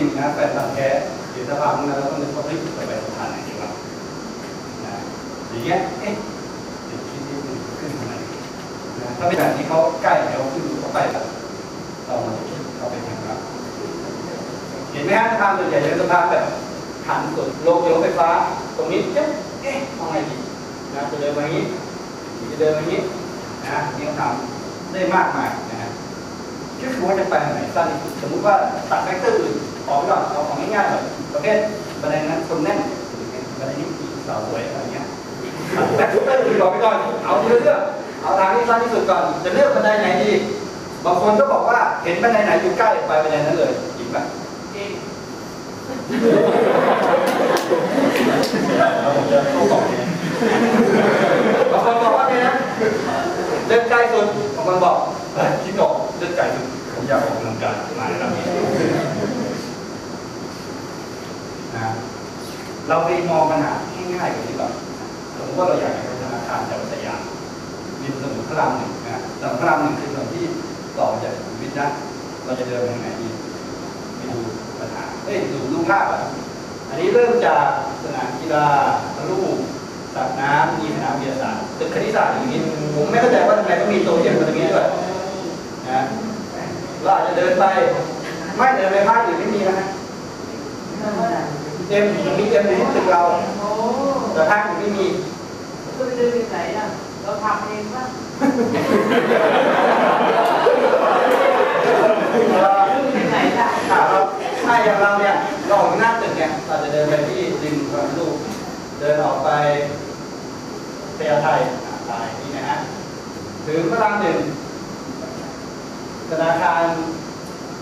ริงนะแฟนตัดแท้เดี๋ยวสภาพนั้นเราต้องนึกว่าเฮ้ยจะไปสะพานไหนดีวะนะอย่างเงี้ยเอ๊ะเดี๋ยวคิดนิดนึงขึ้นทำไมนะถ้าเป็นแบบที่เขาใกล้แล้วขึ้นเขาไปแบบเรามาคิดเขาไปทางลัดเห็นไหมฮะสะพานส่วนใหญ่จะเป็นสะพานแบบหันสุดโลเดียวไฟฟ้า ตรงนี้เอ๊ะเอ๊ะทำไงดีนะจะเดินมาอย่างนี้จะเดินมาอย่างนี้นะนี่เขาทำได้มากมายนะฮะ ก็คือว่าจะไปไหนสั้ดีสมมติว่าตัดแฟกเตอร์อื่นออกไปก่อนเอาของง่ายๆแบบประเภทบันไดนั้นคนแน่นบันไดนี้สาวสวยอะไรเงี้ยตัดแฟกเตอร์อื่นออกไปก่อนเอาทีละเรื่องเอาทางที่สั้นที่สุดก่อนจะเลือกบันไดไหนดีบางคนก็บอกว่าเห็นบันไดไหนอยู่ใกล้ไปบันไดนั้นเลยจริงป่ะเองเราผมจะเข้าต่อเนี่ยบางคนบอกว่าไงนะเลือกใกล้สุดบางคนบอก สนามกีฬาลูกสระน้ำมีสนามวิทยาศาสตร์ตึกคณิตศาสตร์อย่างนี้ ผมไม่เข้าใจว่าทำไมต้องมีตัวเทียมตรงนี้ด้วยนะเราอาจจะเดินไป ไม่เดินไปภาคอื่นไม่มีนะฮะเอ็มยังมีเอ็มในที่ตึกเราโอ้แต่ภาคอื่นไม่มีจะไปเดินที่ไหนล่ะเราทำเองป่ะที่ไหนล่ะถามเราถ้า อย่างเราเนี่ยเราออกหน้าตึกเนี่ยเราจะเดินไปที่ริมพระลูกเดินออกไปพญาไทอ่าไปนี่นะฮะถึงพระรามหนึ่งธนาคาร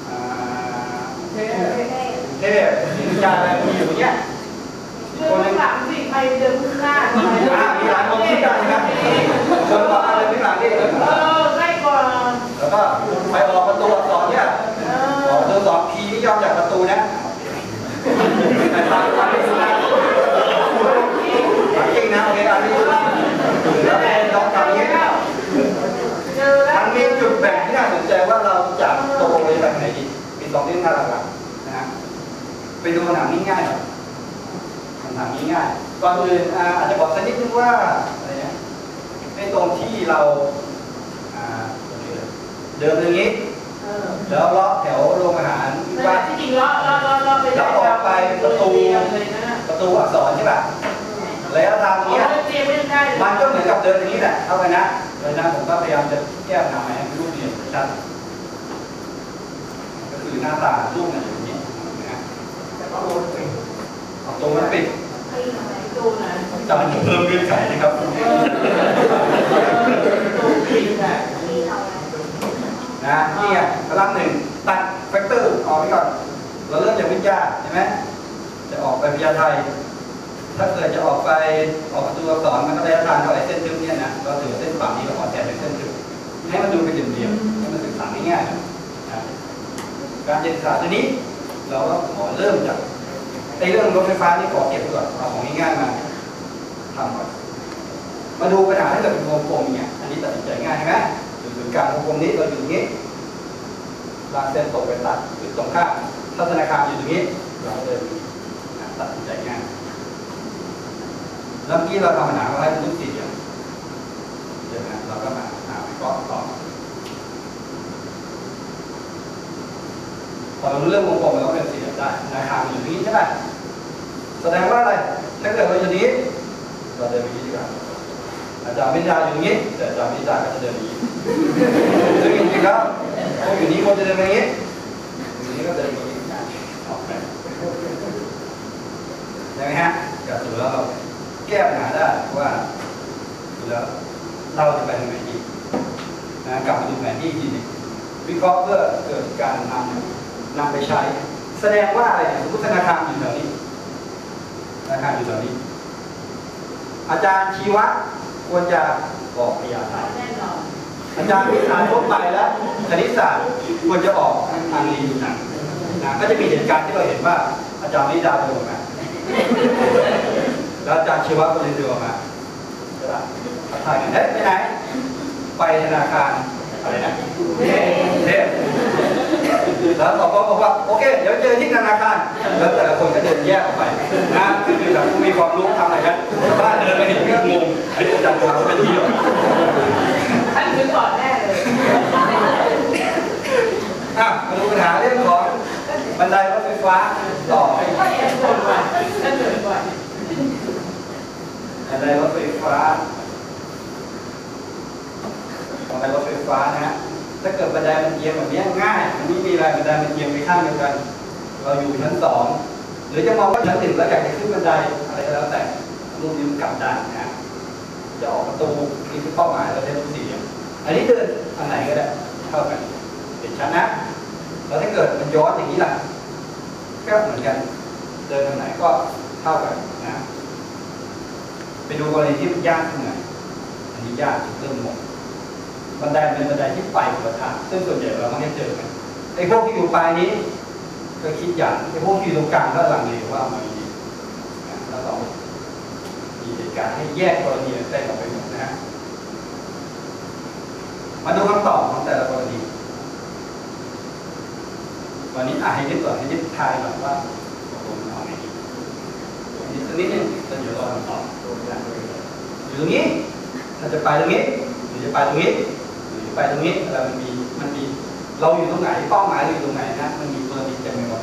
อ่าเท่เทพสินยาอะไรมีอยู่เนี่ยเดินหลังสิใครเดินข้างหน้าอ่ามีหลายคนที่กันนะครับคนบอกอะไรที่หลังนี่เออใกล้กว่า แล้วก็ไปออกประตูอักษรเนี่ย เอ อ อ อกประตูสองพีนี่ย่อมจากประตูนะแต่ตามความเป็นนะจริงนะโอเคอันนี้แล้วลองทำอย่างนี้ เจอแล้ว มันมีจุดแบ่งที่น่าสนใจว่าเราจะตกลงไปแบบไหนดี มีสองเรื่องหลักๆนะฮะไปดูคำถามง่ายๆหน่อยคำถามง่ายๆก่อนอื่นอ่าอาจจะบอกสักนิดนึงว่าอะไรเนี่ยในตรงที่ เราอ่าตรงนี้เลยเดินอย่างนี้เออแล้วเลาะแถวโรงอาหารวิแต่วาทที่จริงเราเราเราเราไปเลยนะประตูอักษรใช่ป่ะระยะทางเอาเนี้ยไปเตรียมไม่ได้เลยมันก็เหมือนกับเดินอย่างนี้แหละเข้าไปนะเลยนะผมก็พยายามจะแก้ปัญหาให้รูปเนี่ยชัดก็คือหน้าตารูปเนี่ยอย่างนี้นะฮะประตูมันปิดดูนะจำเพิ่มเงื่อนไขนะครับ ดูดีนะ นะนี่ไงพลังหนึ่งตัดแฟกเตอร์ออกไปก่อน เราเริ่มจากวิทยาใช่ไหมจะออกไปพยาไทย ถ้าเกิดจะออกไปออกประตูอักษรมันก็ระยะทางเท่าไหร่เส้นทึบเนี่ยนะเราถือเส้นฝั่งนี้เราขอแทนเป็นเส้นทึบให้มันดูเป็นเหลี่ยมๆให้มันศึกษาง่ายๆนะการศึกษาตัวนี้ เราก็ขอเริ่มจากไอ้เรื่องรถไฟฟ้านี่ขอเก็บก่อนเอาของง่ายๆมาทำก่อนมาดูปัญหาถ้าเกิดเป็นวงกลมเนี่ยอันนี้ตัดสินใจง่ายใช่ไหม อยู่ศูนย์กลางวงกลมนี้เราอยู่งนี้รางเส้นตกไปตัดหรือตรงข้ามถ้าธนาคารอยู่ตรงนี้เราเดินตัดสินใจง่ายแล้วเมื่อกี้เราทำปัญหาเราให้เป็นรูปสี่เหลี่ยมเดี๋ยวนะเราก็มาหาวิเคราะห์ต่อพอเรารู้เรื่องวงกลมมันก็เป็นสี่เหลี่ยมได้ธนาคารอยู่นี้ใช่ไหมแสดงว่าอะไร ถ้าเกิดเราอยู่นี้ เราเดินไปนี้ดีกว่า อาจารย์วิทยาอยู่ตรงนี้ แต่อาจารย์วิทยาก็จะเดินไปนี้ซึ่งจริงๆแล้วคนอยู่นี้คนจะเดินไปนี้อยู่นี้ก็เดินไปนี้ออกไปได้ไหมฮะกับสุดแล้วเราแก้ปัญหาได้ว่าแล้วเราจะไปทางไหนดีนะกลับมาดูแผนที่อีกทีนึงวิเคราะห์เพื่อเกิดการนำนำไปใช้ แสดงว่าอะไรสมมติธนาคารอยู่แถวนี้ธนาคารอยู่แถวนี้ อาจารย์ชีวะ ควรจะบอกพยาไทยแน่นอาจารย์วิชาทั่วไปแล้วคณิตศาสตร์ควรจะออกทางรีนังนะก็จะมีเหตุการณ์ที่เราเห็นว่า อาจารย์วิดาเดินมาแล้วอาจารย์ชีวะก็เลยเดินมาใช่ปะทักทายกันเฮ้ยไปไหน ไปธนาคารอะไรนะเทพ แล้วเราก็บอกว่าโอเค เดี๋ยวเจอที่ธนาคาร แล้วแต่ละคนก็เดินแยกออกไปนะคือแบบผู้มีความรู้ทำอะไรกันชาวบ้านเดินไปเห็นก็งงไอ้อาจารย์เขาเป็นที่หรอท่านคือก่อนแน่เลยอะมาดูปัญหาเรื่องของบันไดรถไฟฟ้าต่อท่านเห็นคนกว่าท่านเหนือกว่าบันไดรถไฟฟ้าบันไดรถไฟฟ้านะฮะ ถ้าเกิดบันไดมันเอียงแบบนี้ง่ายมันไม่มีอะไรบันไดมันเอียงไปข้างเดียวกัน เราอยู่ชั้นสองหรือจะมองว่าชั้นหนึ่งแล้วอยากจะขึ้นบันไดอะไรก็แล้วแต่รูปนี้มันกลับด้านนะจะออกประตูนี่คือเป้าหมายเราได้รูปสี่เหลี่ยมอันนี้เดินทางไหนก็ได้เท่ากันเป็นชั้นนะแล้วถ้าเกิดมันย้อนอย่างนี้ล่ะก็เหมือนกัน เดินทางไหนก็เท่ากันนะ ไปดูกรณีที่มันยากขึ้นหน่อยอันนี้ยากเริ่มงง บันไดเป็นบันไดที่ไปคนละทางซึ่งส่วนใหญ่เราไม่ได้เจอกันไอ้พวกที่อยู่ปลายนี้ก็คิดอย่างไอ้พวกที่อยู่ตรงกลางก็หลังเลว่าเอามาดีแล้วเรามีเหตุการณ์ให้แยกกรณีเต้นออกไปหมดนะฮะมาดูคำตอบของแต่ละกรณีวันนี้อะให้ยึดก่อนให้ยึดทายก่อนว่าตกลงเอาไงดียึดสักนิดนึงแล้วเดี๋ยวรอคำตอบอยู่ตรงนี้ถ้าจะไปตรงนี้หรือจะไปตรงนี้ รือจะไปตรงนี้อะไรมันมีมันมีเราอยู่ตรงไหนเป้าหมายเราอยู่ตรงไหนนะมันมีตัวดีเต็มไปหมด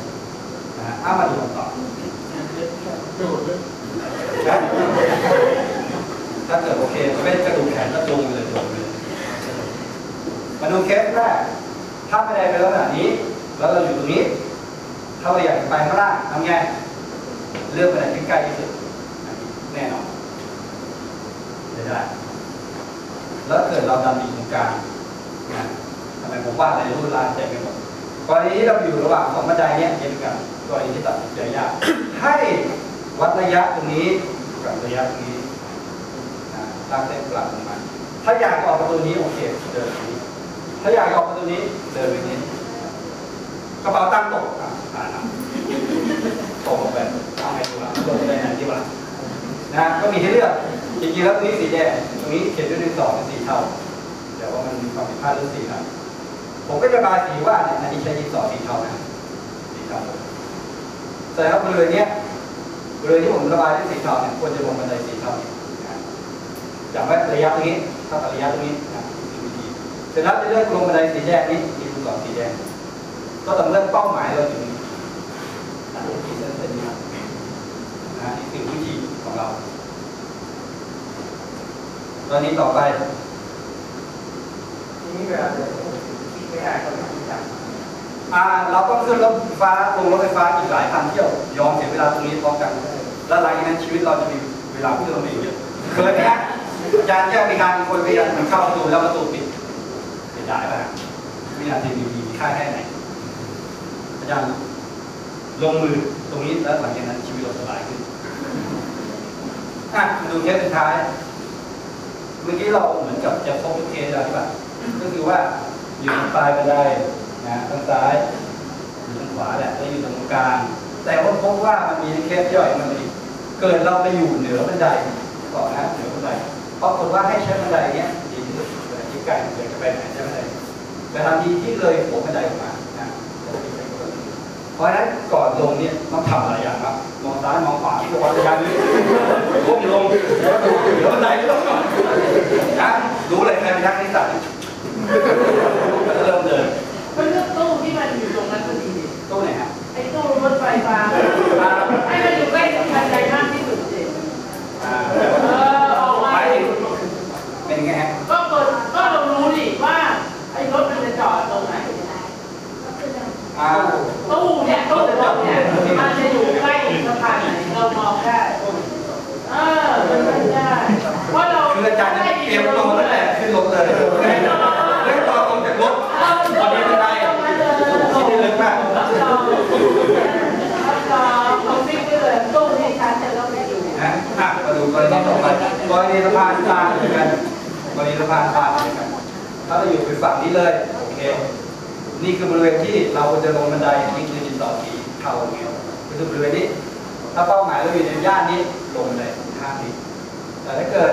นะฮะเอามาดูคำตอบนะถ้าเกิดโอเคมันไม่ได้กระดูกแขนกระดูกเลยจบเลยมาดูเคสแรกถ้าไม่ได้เป็นลักษณะนี้ แล้วเราอยู่ตรงนี้ ถ้าเราอยากจะไปข้างล่างทำไงเลือกไปไหนที่ใกล้ที่สุดอันนี้แน่นอนไม่ได้แล้วเกิดเราดันอยู่ตรงกลาง นะทำไมผมว่าอะไรรู้ลายใจไปหมดกรณีที่เราอยู่ระหว่างสองบันไดเนี้ยเย็นกันกรณีที่ตัดสินใจยากให้วัดระยะตรงนี้กับระยะตรงนี้นะตั้งเส้นกลับลงมาถ้าอยากออกประตูนี้โอเคเดินนี้ ถ้าอยากออกประตูนี้เดินไปนี้กระเป๋าตั้งตกอะอ่านตกออกไปเอาไงดีวะลงไปไหนดีวะนะฮะก็มีให้เลือกจริงๆแล้วตรงนี้สีแดงตรงนี้เขียนด้วยดินสอเป็นสีเทา แต่ว่ามันมีความผิดพลาดเรื่องสีนะผมก็จะบายสีว่าเนี่ยอันนี้ใช้ดินสอสีเทานะสีเทาแต่ครับบริเวณเนี้ยบริเวณที่ผมระบายด้วยสีเทาเนี่ยควรจะลงบันไดสีเทาเนี่ยจากว่าระยะตรงนี้เท่ากับระยะตรงนี้นะคือวิธีเสร็จแล้วจะเลือกลงบันไดสีแดงนี้มีดินสอสีแดงก็ต้องเริ่มเป้าหมายเราอยู่นี่ตัดที่เส้นเส้นนี้ครับนะนี่คือวิธีของเรา ตอนนี้ต่อไป นี้เวลาเดินคิดไม่ได้ก็ไม่รู้จักอ่าเราต้องขึ้นรถไฟฟ้าลงรถไฟฟ้าอีกหลายพันเที่ยวยอมเสียเวลาตรงนี้พร้อมกัน แล้วหลังจากนั้นชีวิตเราจะมีเวลาที่เราไม่เยอะเคยไหมฮะอาจารย์แจ้งมีการมีคนไปยันมันเข้าประตูแล้วประตูปิดเสียดายป่ะวินาทีมีมีค่าแค่ไหนอาจารย์ลงมือตรงนี้แล้วหลังจากนั้นชีวิตเราสบายขึ้นอะดูเคสสุดท้าย เมื่อกี้เราเหมือนกับจะพบเคสแล้วใช่ปะ ก็คือว่าอยู่ตรงปลายบันไดนะทางซ้ายอยู่ทางขวาแหละแล้วอยู่ตรงกลางแต่ว่าพบว่ามันมีเคสย่อยมันอีกเกิดเราไปอยู่เหนือบันไดก่อนนะเหนือบันไดเพราะคนว่าให้ใช้บันไดเนี้ยดีที่สุดเวลาที่ใกล้เลยจะไปไหนใช้บันไดแต่ทันทีที่เลยหัวบันไดออกมานะจะไปใช้บันไดเพราะฉะนั้นก่อนลงเนี่ยต้องทำหลายอย่างครับมองซ้ายมองขวาที่วัดระยะนี้ก้มลงแล้วดูเดี๋ยวบันไดก็ต้องนะรู้เลยใครเป็นทักนิสัยก็จะ เริ่มเดินก็เลือกตู้ที่มันอยู่ตรงนั้นพอดีตู้ไหนฮะไอ้ตู้รถไฟฟ้าให้มันอยู่ใกล้กับบันไดมากที่สุดสิอ่าเออออกมาหมายถึงเป็นไงฮะก็เปิดก็เรารู้ดิว่าไอ้รถมันจะจอดตรงไหนอ่าตู้เนี่ยตู้รถเนี่ยมันจะอยู่ใกล้สะพานไหนเรามองได้เออมันไม่ได้เพราะเราคืออาจารย์เนี่ยเตรียมตัวตั้งแต่ขึ้นรถเลยเรื่องตอนลงจากรถตอนนี้บันไดคิดได้ลึกมาก รับรองรับรองเขาฟิกไว้เลยตู้ที่ชั้นจะต้องไปอยู่ นะอะมาดูกรณีต่อไปกรณีสะพานกลางเหมือนกันกรณีสะพานกลางเหมือนกันถ้าเราอยู่ไปฝั่งนี้เลยโอเคนี่คือบริเวณที่เราจะลงบันไดนี่คือดินต่อสีเทาเงี้ยก็คือบริเวณนี้ ถ้าเป้าหมายเราอยู่ในย่านนี้ลงบันไดข้างนี้แต่ถ้าเกิด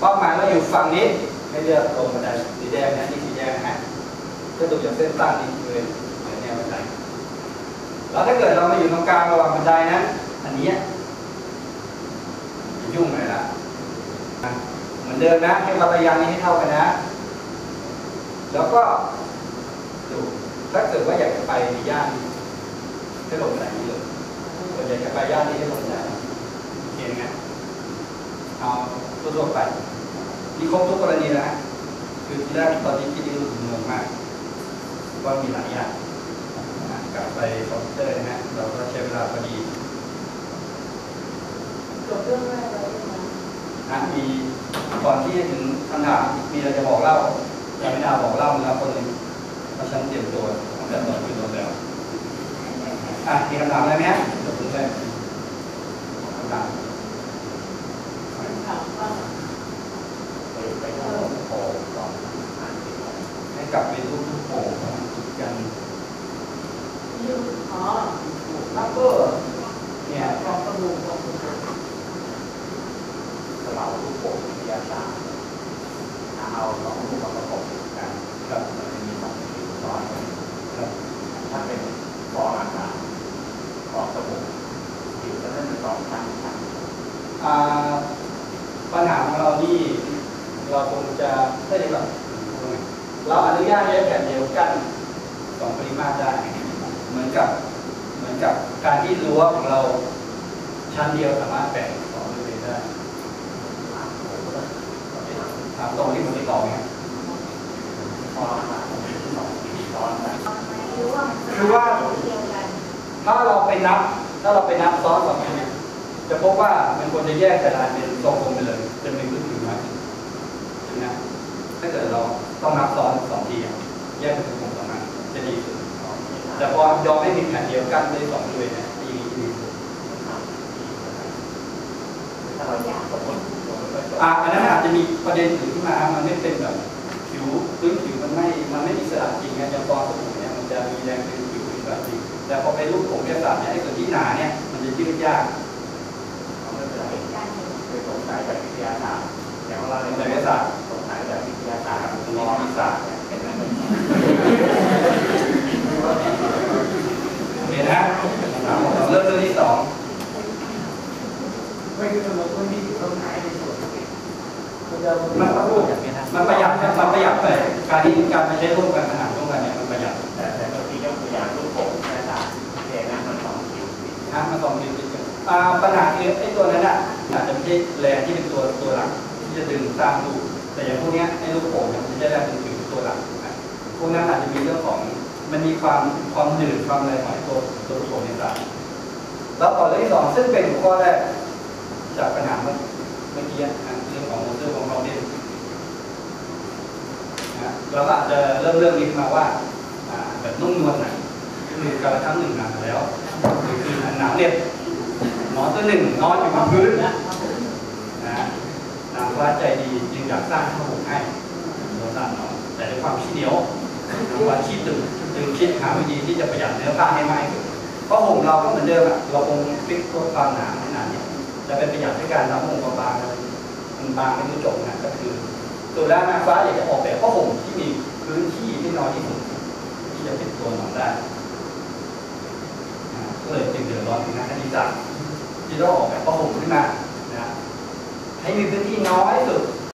เป้าหมายเราอยู่ฝั่งนี้ให้เลือกลงบันไดสีแดงนะนี่สีแดงนะฮะก็ดูจากเส้นตั้งนี้เลยเหมือนแนวบันไดแล้วถ้าเกิดเรามาอยู่ตรงกลางระหว่างบันไดนั้นอันนี้ยยุ่งเลยละอะ เดิมนะให้วัดระยะนี้ให้เท่ากันนะ แล้วก็ดูถ้าเกิดว่าอยากจะไปย่านให้ลงไหนเลยส่วนใหญ่จะไปย่านนี้ให้ลงไหนโอเคไหมเอาทั่วๆไปนี่ครบทุกกรณีนะคือที่แรกตอนนี้คิดนี่รู้สึกงงมากว่ามีหลายอย่างกลับไปคอมพิวเตอร์นะฮะเราก็ใช้เวลาพอดีจบเรื่องแรกแล้ว นะมีก่อนที่จะถึงคำถามมีอะไรจะบอกเล่าแต่ไม่น่าบอกเล่ามาแล้วคนหนึ่งเพราะฉันเตรียมตัวตั้งแต่ตอนขึ้นรถแล้วอะมีคำถามอะไรไหมฮะเดี๋ยวผมจะคำถาม ถามว่า ไปไปโอ้โหสองอ่านติด ให้กลับไปรูปทุกโป่งจุดกัน ยืมอ๋อรับเบอร์ เนี่ย กองสบู่กองสบู่ สลาวลูกโป่งวิทยาศาสตร์ถ้าเอาสองลูกมาประกบกัน ครับ มันจะมีสองผิวซ้อนกัน ครับ ถ้าเป็นฟองอากาศฟองสบู่ผิวจะได้เป็น สองชั้นชั้นอ่าปัญหาของเรานี่เราคงจะได้ดีแบบเราอนุญาตให้แผ่นเดียวกันสองปริมาตรได้เหมือนกับเหมือนกับการที่รั้วของเราชั้นเดียวสามารถแบ่งสองบริเวณได้อ่าโอ้โหเราไม่ทำถามตรงที่ผมติดต่อเนี่ยฟองคือว่าถ้าเราไปนับถ้าเราไปนับซ้อนสองอันเนี่ย จะพบว่ามันควรจะแยกกระดานเป็นทรงกลมไปเลยจะเป็นพื้นผิวไหมใช่ไหมถ้าเกิดเราต้องนับซ้อนสองทีอะแยกเป็นทรงกลมสองอันจะดีสุดแต่พอยอมไม่มีแผ่นเดียวกั้นได้สองบริเวณเนี่ยดีดีสุดถ้าเราอยากสมมติสมมติว่าจบอะอันนั้นอาจจะมีประเด็นอื่นขึ้นมา มันไม่เป็นแบบผิวพื้นผิวมันไม่ มันไม่มีสระจริงไงอย่างฟองสบู่เนี่ยมันจะมีแรงดึงผิวเป็นแบบจริงแต่พอเป็นรูปผมวิทยาศาสตร์เนี่ยไอ้ส่วนที่หนาเนี่ยมันจะยืดยาก เอาไม่เป็นไร คือสงสัยแบบวิทยาศาสตร์อย่างว่าเราในเรียนวิทยาศาสตร์สงสัยแบบวิทยาศาสตร์ตรงมนี้อมีวิศาศาสสตตร์ร์เนี่ยเป็นอะไรเห็นนะเริ่มเรื่องที่สองไม่คือสมมติว่านี่อยู่ตรงไหนในส่วนที่มันมันประหยัดมันประหยัดไปการที่การไปใช้ร่วมกันอาหารร่วมกันเนี่ยมันประหยัดแต่แต่บางทียกตัวอย่างรูปโป่งวิทยาศาสตร์เพียงนั้นมันสองคิวนะมันสองนิ้วติดกันอ่าปัญหาคือไอ้ตัวนั้นอะ อาจจะไม่ใช่แรงที่เป็นตัวตัวหลักที่จะดึงสร้างรูปแต่อย่างพวกนี้ไอ้ลูกโป่งเนี่ยมันจะได้แรงดึงผิวตัวหลักพวกนั้นอาจจะมีเรื่องของมันมีความความหนืดความอะไรของไอ้ตัวตัวลูกโป่งในสาแล้วต่อเรื่องที่สองซึ่งเป็นหัวข้อแรกจากปัญหาเมื่อกี้เรื่องของโมเตอร์ของเราเนี่ยนะเราก็อาจจะเริ่มเรื่องนี้ขึ้นมาว่าแบบนุ่มนวลหน่อยคือการละครั้งหนึ่งนานาแล้วคือคืนอันหนาวเหน็บ หมอนตัวหนึ่งนอนอยู่บนพื้นนะนะนางฟ้าใจดีจึงอยากสร้างผ้าห่มให้เราสร้างนอนแต่ด้วยความขี้เหนียวนางฟ้าขี้ตึงจึงคิดหาวิธีที่จะประหยัดเนื้อผ้าให้มากที่สุดผ้าห่มเราก็เหมือนเดิมอะเราคงฟิกตัวความหนาขนาดนี้จะเป็นประหยัดด้วยการทำห่มบางๆมันบางไม่รู้จบนะก็คือสุดแล้วนางฟ้าอยากจะออกแบบผ้าห่มที่มีพื้นที่ที่น้อยที่สุดที่จะเป็นตัวนอนได้ก็เลยจึงเดือดร้อนถึงนักคณิตศาสตร์ ที่ต้อออกแบบประห่มขึ้นมานะให้มีพื้นที่น้อยสุด